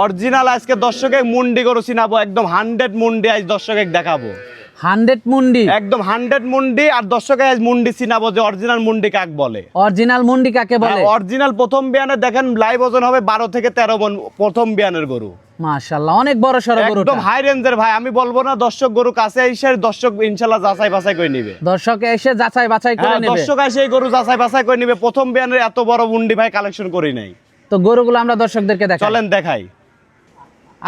Original আজকে দর্শকে মুন্ডি গরু চিনাবো একদম হান্ড্রেড মুন্ডি আজ দর্শকে দেখাবো। হান্ড্রেড মুন্ডি? একদম হান্ড্রেড মুন্ডি আর দর্শকে আজ মুন্ডি চিনাবো যে অরিজিনাল মুন্ডি কাক বলে। অরিজিনাল মুন্ডি কাকে বলে? অরিজিনাল প্রথম বিয়ানে দেখেন লাইভ ওজন হবে বারো থেকে তেরো মন প্রথম বিয়ানের গরু। মাশাআল্লাহ অনেক বড় গরুটা। একদম হাই রেঞ্জের ভাই আমি বলব না দর্শক গরু কাছে এসে দর্শক ইনশাল্লাহ যাচাই বাছাই করে নিবে। দর্শক এসে যাচাই বাছাই করে হ্যাঁ, নেবে। দর্শক এসে এই গরু যাচাই বাছাই করে নিবে। প্রথম বিয়ানের এত বড় মুন্ডি ভাই কালেকশন করি নাই। তো গরুগুলো আমরা দর্শকদেরকে দেখাই। চলেন দেখাই।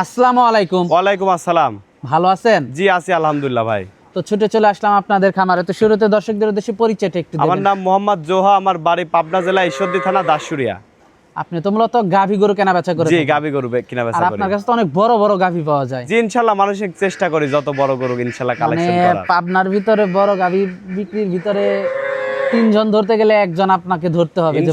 আসসালামু আলাইকুম। ওয়ালাইকুম আসসালাম। ভালো আছেন? জি আছি আলহামদুলিল্লাহ ভাই। তো ছুটে চলে আসলাম আপনাদের খামারে। তো শুরুতে দর্শকদের উদ্দেশ্যে পরিচয়টা একটু আমার নাম মোহাম্মদ জোহা আমার বাড়ি পাবনা জেলা ঈশ্বরদী থানা দাসুরিয়া। আপনি তো মূলত গাভী গরু কেনা বেচা করে জি। গাবি গরু কিনা বেচা করি। আপনার কাছে তো অনেক বড় বড় গাভী পাওয়া যায়। জি ইনশাল্লাহ মানসিক চেষ্টা করি যত বড় গরু ইনশাল্লাহ মানে কালেকশন করার। পাবনার ভিতরে বড় গাভী বিক্রির ভিতরে তিনজন ধরতে গেলে একজন আপনাকে ধরতে হবে যে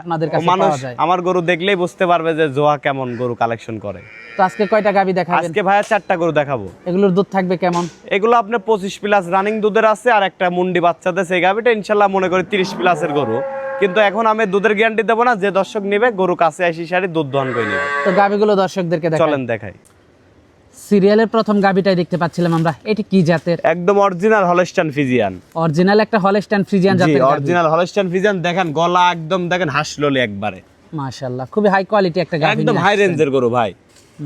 আপনাদের কাছে মানুষ পাওয়া যায়। আমার গরু দেখলেই বুঝতে পারবে যে জোহা কেমন গরু কালেকশন করে। তো আজকে কয়টা গাভী দেখাবেন? আজকে ভাইয়া চারটা গরু দেখাবো। এগুলোর দুধ থাকবে কেমন? এগুলো আপনার পঁচিশ প্লাস রানিং দুধের আছে আর একটা মুন্ডি বাচ্চাদের সেই গাভিটা ইনশাল্লাহ মনে করি তিরিশ প্লাসের গরু। কিন্তু এখন আমি দুধের গ্যারান্টি দেবো না যে দর্শক নেবে গরু কাছে আসি সারি দুধ দহন করে নেবে। তো গাভীগুলো দর্শকদেরকে চলেন দেখাই। সিরিয়ালের প্রথম গাভীটাই দেখতে পাচ্ছিলাম আমরা। এটি কি জাতের? একদম অরিজিনাল হলস্টান ফিজিয়ান অরিজিনাল একটা হলস্টাইন ফ্রিজিয়ান জি জাতের অরিজিনাল হলস্টান ফিজিয়ান দেখেন গলা একদম দেখেন হাসললি একবারে। মাশাআল্লাহ খুবই হাই কোয়ালিটি একটা গাভী একদম হাই রেঞ্জের গরু ভাই।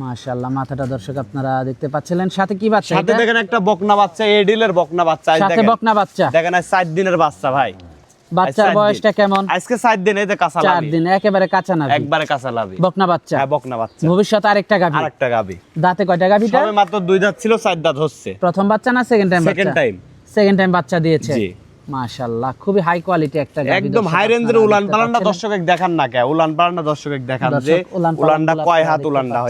মাশাআল্লাহ মাথাটা দর্শক আপনারা দেখতে পাচ্ছিলেন। সাথে কি বাচ্চা সাথে দেখেন একটা বকনা বাচ্চা এডিলের বকনা বাচ্চা সাথে বকনা বাচ্চা। দেখেন আজ সাত দিনের বাচ্চা ভাই। বাচ্চার বয়সটা কেমন? আজকে দিন এই যে কাঁচা দিন একেবারে কাঁচা না একবারে কাঁচা লাভি। বকনা বাচ্চা। হ্যাঁ বকনা বাচ্চা। ভবিষ্যতে আরেকটা গাভী। আর একটা গাভি। দাঁতে কয়টা সবে মাত্র দুই দাঁত ছিল চার দাঁত হচ্ছে। প্রথম বাচ্চা না second time second time second time বাচ্চা দিয়েছে। জি। মাশাআল্লাহ খুবই হাই কোয়ালিটি একটা গাভী একদম হাই রেঞ্জের উলান পালানটা। দর্শক দেখান না কে উলান পালানটা দর্শক দেখান যে উলানটা কয় হাত উলানটা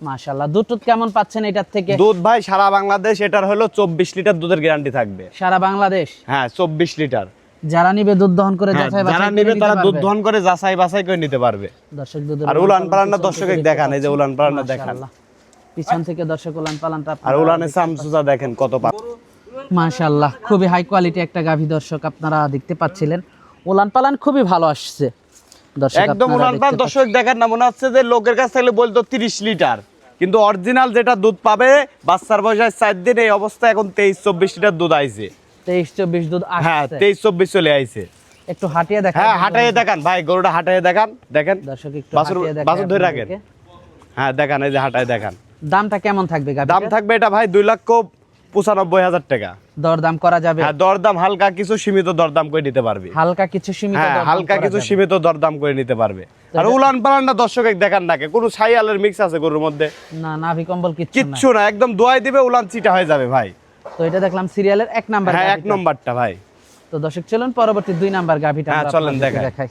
মাশাআল্লাহ দুধ কেমন পাচ্ছেন এটার থেকে? দুধ ভাই সারা বাংলাদেশ এটার হলো চব্বিশ লিটার দুধের গ্যারান্টি থাকবে। সারা বাংলাদেশ? হ্যাঁ চব্বিশ লিটার। যারা নিবে দুধ দহন করে হ্যাঁ, যাচাই যারা নিবে তারা দুধ দহন করে যাচাই বাছাই করে নিতে পারবে। দর্শক দুধের আর উলান পালানটা দর্শক দেখান এই যে উলান পালানটা দেখান। পিছন থেকে দর্শক উলান পালানটা আর সামসুজা দেখেন কত পা মাশাআল্লাহ খুবই হাই কোয়ালিটি একটা গাভী দর্শক আপনারা দেখতে পাচ্ছিলেন। উলান পালান খুবই ভালো আসছে। দর্শক একদম উলান পালান দর্শক দেখান না মনে হচ্ছে যে লোকের কাছ থেকে বলতো তিরিশ লিটার। কিন্তু অরিজিনাল যেটা দুধ পাবে বাচ্চার বয়স চার দিন এই অবস্থা এখন তেইশ চব্বিশ লিটার দুধ আইছে। তেইশ চব্বিশ দুধ হ্যাঁ তেইশ চব্বিশ চলে আইছে। একটু হাঁটিয়ে দেখা হ্যাঁ হাঁটাইয়ে দেখান ভাই গরুটা হাঁটাইয়ে দেখান দেখেন। দর্শক একটু বাছুর- ধরে রাখেন। হ্যাঁ দেখান এই যে হাঁটায় দেখান। দামটা কেমন থাকবে দাম থাকবে এটা ভাই দুই লক্ষ পঁচানব্বই হাজার টাকা। দরদাম করা যাবে? হ্যাঁ দরদাম হালকা কিছু সীমিত দরদাম করে নিতে পারবে। হালকা কিছু সীমিত হ্যাঁ হালকা কিছু সীমিত দরদাম করে নিতে পারবে। আর উলান পালানটা দর্শক দেখান নাকে কোনো ছাইয়ালের মিক্স আছে গরুর মধ্যে? না নাভি কম্বল কিচ্ছু কিচ্ছু না একদম দোয়াই দিবে উলান চিটা হয়ে যাবে ভাই। তো এটা দেখলাম সিরিয়ালের এক নাম্বার হ্যাঁ এক নাম্বারটা ভাই। তো দর্শক চলুন পরবর্তী দুই নাম্বার গাভিটা হ্যাঁ, চলেন দেখাই। দেখাই।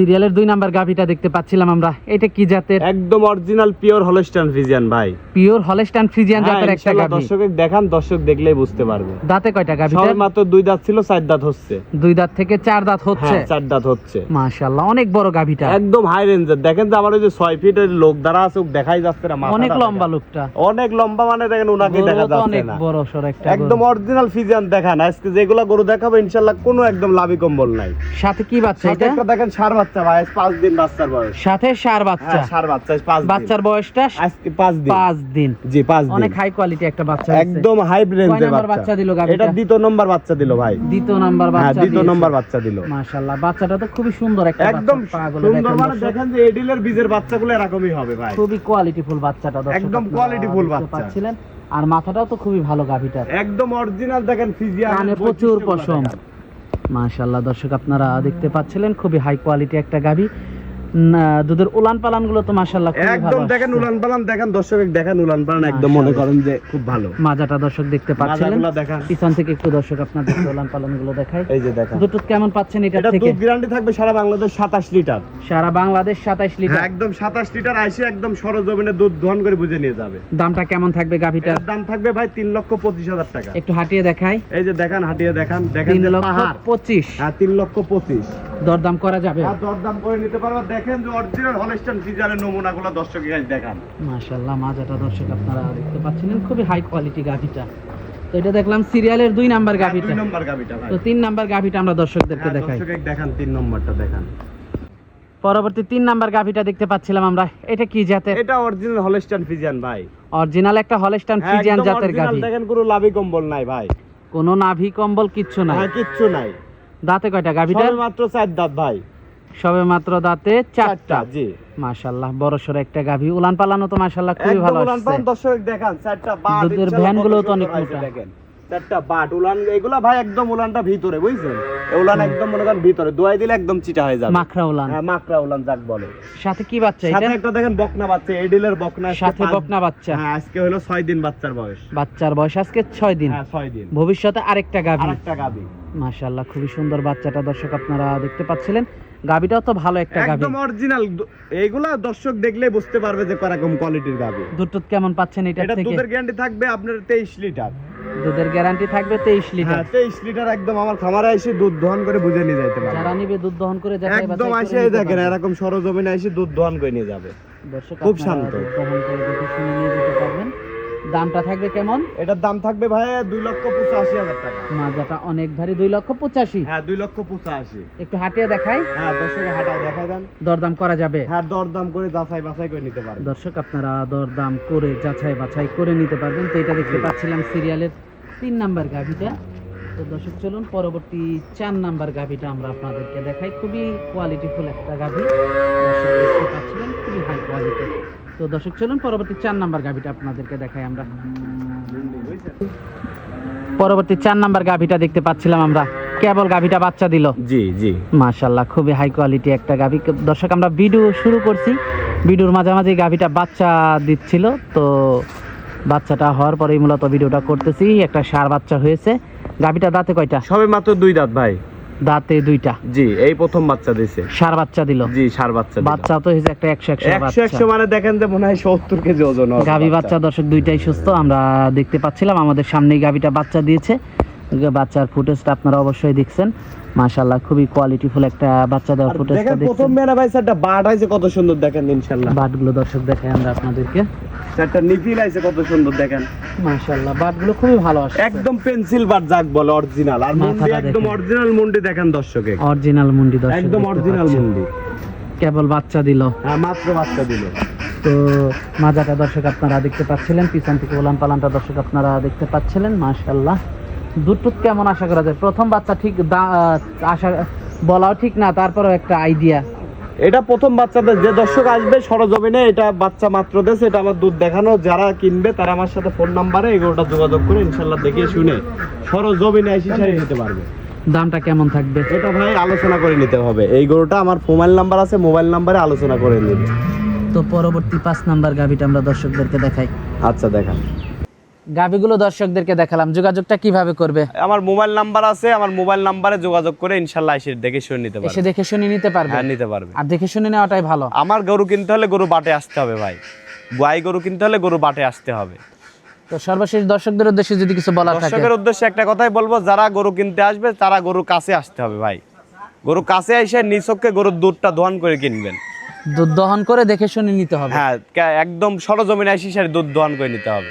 সিরিয়ালের দুই নাম্বার গাভিটা দেখতে পাচ্ছিলাম আমরা। এটা কি জাতের? একদম অরিজিনাল পিওর হলস্টাইন ফ্রিজিয়ান ভাই। পিওর হলস্টাইন ফ্রিজিয়ান জাতের একটা ইনশাআল্লাহ গাভি। দর্শক দেখান দর্শক দেখলেই বুঝতে পারবে। দাঁতে কয়টা গাভিটা সবে মাত্র দুই দাঁত ছিল চার দাঁত হচ্ছে। দুই দাঁত থেকে চার দাঁত হচ্ছে? হ্যাঁ চার দাঁত হচ্ছে। মাশাআল্লাহ অনেক বড় গাভিটা। একদম হাই রেঞ্জের দেখেন যে আমার ওই যে ছয় ফিট লোক দ্বারা আছে দেখাই যাচ্ছে না মাথাটা অনেক লম্বা লোকটা। অনেক লম্বা মানে দেখেন ওনাকে গরু দেখা যাচ্ছে অনেক বড় সর একটা একদম অরিজিনাল ফিজিয়ান দেখান। আজকে যেগুলা গরু দেখাবো ইনশাল্লাহ কোনো একদম লাভি কম্বল নাই। সাথে কি বাচ্চা এটা? একটা দেখেন সার বাচ্চা ভাই পাঁচ দিন বাচ্চার বয়স। সাথে সার বাচ্চা। হ্যাঁ সার বাচ্চা পাঁচ বাচ্চার বয়সটা আজকে পাঁচ দিন। পাঁচ দিন। জি পাঁচ দিন। অনেক হাই কোয়ালিটি একটা বাচ্চা একদম হাই রেঞ্জের বাচ্চা। বাচ্চা দিল এটা দ্বিতীয় নম্বর বাচ্চা দিল ভাই। দ্বিতীয় নাম্বার হ্যাঁ বাচ্চা দ্বিতীয় নম্বর বাচ্চা দিল। মাশাআল্লাহ বাচ্চাটা তো খুবই সুন্দর একটা একদম সুন্দর মানে দেখেন যে এডিলের বীজের বাচ্চাগুলো এরকমই হবে ভাই। খুবই কোয়ালিটিফুল বাচ্চাটা একদম বাচ্চা। পাচ্ছিলেন। আর মাথাটাও তো খুবই ভালো গাভিটার। একদম অরিজিনাল দেখেন ফিজিয়ান প্রচুর পশম। মাশাআল্লাহ দর্শক আপনারা দেখতে পাচ্ছিলেন খুবই হাই কোয়ালিটি একটা না, দুধের উলান পালানগুলো তো মাশাআল্লাহ একদম দেখেন উলান পালান দেখেন দর্শক দেখেন উলান পালান একদম মনে করেন যে খুব ভালো। মাজাটা দর্শক দেখতে দেখান। পিছন থেকে একটু দর্শক আপনাদের উলান পালানগুলো দেখাই। এই যে দেখেন। দুধ কেমন পাচ্ছেন এটা থেকে? দুধ গ্যারান্টি থাকবে সারা বাংলাদেশ সাতাশ লিটার। সারা বাংলাদেশ সাতাইশ হ্যাঁ লিটার। একদম সাতাশ লিটার আইসে একদম সরজমিনে দুধ দহন করে বুঝে নিয়ে যাবে। দামটা কেমন থাকবে গাভিটার? দাম থাকবে ভাই তিন লক্ষ পঁচিশ হাজার টাকা। একটু হাঁটিয়ে দেখাই। এই যে দেখান হাটিয়ে দেখান দেখেন যে লক্ষ পাহাড়। পঁচিশ। হ্যাঁ তিন লক্ষ পঁচিশ। দরদাম করা যাবে। আর দরদাম করে নিতে পারবে। দেখেন যে অরিজিনাল হলস্টাইন ফিজারের নমুনাগুলো দর্শকের কাছে দেখান। মাশাআল্লাহ মাজাটা দর্শক আপনারা দেখতে পাচ্ছেন খুবই হাই কোয়ালিটি গাভিটা। তো এটা দেখলাম সিরিয়ালের দুই নাম্বার হ্যাঁ, গাভিটা। দুই নম্বর গাবিটা তো তিন নাম্বার গাভিটা আমরা দর্শকদেরকে হ্যাঁ, দেখাই। দর্শকের দেখান তিন নম্বরটা দেখান। পরবর্তী তিন নাম্বার গাভিটা দেখতে পাচ্ছিলাম আমরা। এটা কি জাতের? এটা অরিজিনাল হলস্টাইন ফিজিয়ান ভাই। অরিজিনাল একটা হলস্টাইন ফ্রিজিয়ান জাতের গাভি। দেখেন কোনো লাভি কম্বল নাই ভাই। কোনো নাভি কম্বল কিচ্ছু নাই। হ্যাঁ কিচ্ছু নাই। দাঁতে কয়টা গাভীটা? মাত্র চার দাঁত ভাই। সবে মাত্র দাঁতে চারটা। জি। মাশাআল্লাহ বড় সর একটা গাভী। উলান পালানো তো মাশাআল্লাহ খুবই ভালো পালান দর্শক দেখান চারটা দুধের ভ্যানগুলো তো অনেক মোটা। দেখেন। চারটা বাট উলান এগুলা ভাই একদম উলানটা ভিতরে বুঝছেন? উলান একদম মনে করেন ভিতরে দোয়াই দিলে একদম চিটা হয়ে যাবে। মাখরা উলান। হ্যাঁ মাকড়া উলান যাক বলে। সাথে কি বাচ্চা এটা? সাথে একটা দেখেন বকনা বাচ্চা এডিলের বকনা সাথে বকনা বাচ্চা। হ্যাঁ আজকে হলো ছয় দিন বাচ্চার বয়স। বাচ্চার বয়স আজকে ছয় দিন। হ্যাঁ ছয় দিন। ভবিষ্যতে আরেকটা গাভি আরেকটা গাবি। মাশাল্লাহ খুবই সুন্দর বাচ্চাটা দর্শক আপনারা দেখতে পাচ্ছিলেন। গাভিটাও তো ভালো একটা গাভি একদম অরিজিনাল এইগুলা দর্শক দেখলে বুঝতে পারবে যে কোয়ালিটির গাবি। দুধ কেমন পাচ্ছেন এটা থেকে? দুধের গ্যারান্টি থাকবে আপনার তেইশ লিটার। দুধের গ্যারান্টি থাকবে তেইশ লিটার হ্যাঁ তেইশ লিটার একদম আমার খামারে এসে দুধ দহন করে বুঝে নিয়ে যাইতে পারবে। যারা নিবে দুধ দহন করে একদম আসে দেখেন এরকম সরজমিনে এসে দুধ দহন করে নিয়ে যাবে। খুব শান্ত। দহন করে দেখে শুনে নিয়ে যেতে পারবেন। দামটা থাকবে কেমন? এটার দাম থাকবে ভাই দুই লক্ষ পঁচাশি হাজার টাকা। মাজাটা অনেক ভারী দুই লক্ষ পঁচাশি। হ্যাঁ দুই লক্ষ পঁচাশি। একটু হাটিয়ে দেখাই। হ্যাঁ দর্শকের হাটায় দেখা দেন। দরদাম করা যাবে। হ্যাঁ দরদাম করে যাচাই বাছাই করে নিতে পারবে দর্শক আপনারা দরদাম করে যাচাই বাছাই করে নিতে পারবেন। তো এটা দেখতে পাচ্ছিলাম সিরিয়ালের তিন নাম্বার গাভিটা। তো দর্শক চলুন পরবর্তী চার নাম্বার গাভিটা আমরা আপনাদেরকে দেখাই। খুবই কোয়ালিটিফুল একটা গাভি। দেখতে পাচ্ছিলেন খুবই হাই কোয়ালিটি তো দর্শক চলুন পরবর্তী চার নাম্বার গাভিটা আপনাদেরকে দেখাই আমরা। পরবর্তী চার নাম্বার গাভিটা দেখতে পাচ্ছিলাম আমরা। কেবল গাভিটা বাচ্চা দিল। জি জি। মাশাল্লাহ খুবই হাই কোয়ালিটি একটা গাভি। দর্শক আমরা ভিডিও শুরু করছি। ভিডিওর মাঝামাঝি গাভিটা বাচ্চা দিচ্ছিল। তো বাচ্চাটা হওয়ার পরেই মূলত ভিডিওটা করতেছি। একটা সার বাচ্চা হয়েছে। গাভিটা দাঁতে কয়টা? সবে মাত্র দুই দাঁত ভাই। দাঁতে দুইটা। জি এই প্রথম বাচ্চা দিছে। সার বাচ্চা দিল। জি সার বাচ্চা বাচ্চা তো হয়েছে একটা একশো একশো একশো একশো মানে দেখেন যে মনে হয় সত্তর কেজি ওজন গাভি বাচ্চা দর্শক দুইটাই সুস্থ। আমরা দেখতে পাচ্ছিলাম আমাদের সামনেই গাভিটা বাচ্চা দিয়েছে। বাচ্চার ফুটেজটা আপনারা অবশ্যই দেখছেন। মাশাল্লাহ খুবই কোয়ালিটিফুল একটা বাচ্চা দেওয়ার ফুটেজটা দেখেন প্রথম মেনা ভাই স্যারটা বাট আছে কত সুন্দর দেখেন ইনশাল্লাহ বাটগুলো দর্শক দেখাই আমরা আপনাদেরকে। স্যারটা নিপিল আছে কত সুন্দর দেখেন। মাশাআল্লাহ বাটগুলো খুবই ভালো আসছে। একদম পেন্সিল বাট যাক বলে অরিজিনাল আর মুন্ডি একদম। অরিজিনাল মুন্ডি দেখেন দর্শকে। অরিজিনাল মুন্ডি দর্শক একদম অরিজিনাল মুন্ডি। কেবল বাচ্চা দিল। হ্যাঁ মাত্র বাচ্চা দিল। তো মাজাটা দর্শক আপনারা দেখতে পাচ্ছিলেন পিছন থেকে ওলান পালানটা দর্শক আপনারা দেখতে পাচ্ছিলেন মাশাআল্লাহ। দুধ কেমন আশা করা যায়? প্রথম বাচ্চা ঠিক আশা বলাও ঠিক না তারপরেও একটা আইডিয়া এটা প্রথম বাচ্চাদের যে দর্শক আসবে সরজমিনে এটা বাচ্চা মাত্র দেশে এটা আমার দুধ দেখানো। যারা কিনবে তারা আমার সাথে ফোন নাম্বারে এগুলোটা যোগাযোগ করে ইনশাল্লাহ দেখে শুনে সরজমিনে এসে সারি নিতে পারবে। দামটা কেমন থাকবে? এটা ভাই আলোচনা করে নিতে হবে। এই গরুটা আমার মোবাইল নাম্বার আছে মোবাইল নাম্বারে আলোচনা করে নিবে। তো পরবর্তী পাঁচ নাম্বার গাভিটা আমরা দর্শকদেরকে দেখাই। আচ্ছা দেখান। গাভিগুলো দর্শকদেরকে দেখালাম। যোগাযোগটা কীভাবে করবে? আমার মোবাইল নাম্বার আছে আমার মোবাইল নাম্বারে যোগাযোগ করে ইনশাল্লাহ এসে দেখে শুনে নিতে পারবে। এসে দেখে শুনে নিতে পারবে? হ্যাঁ নিতে পারবে। আর দেখে শুনে নেওয়াটাই ভালো। আমার গরু কিনতে হলে গরু বাটে আসতে হবে ভাই। গাই গরু কিনতে হলে গরু বাটে আসতে হবে। তো সর্বশেষ দর্শকদের উদ্দেশ্যে যদি কিছু বলার থাকে। দর্শকের উদ্দেশ্যে একটা কথাই বলব যারা গরু কিনতে আসবে তারা গরু কাছে আসতে হবে ভাই। গরু কাছে এসে নিচককে গরুর দুধটা দোয়ান করে কিনবেন। দুধ দহন করে দেখে শুনে নিতে হবে। হ্যাঁ একদম সরজমিনে এসে দুধ দোয়ান করে নিতে হবে।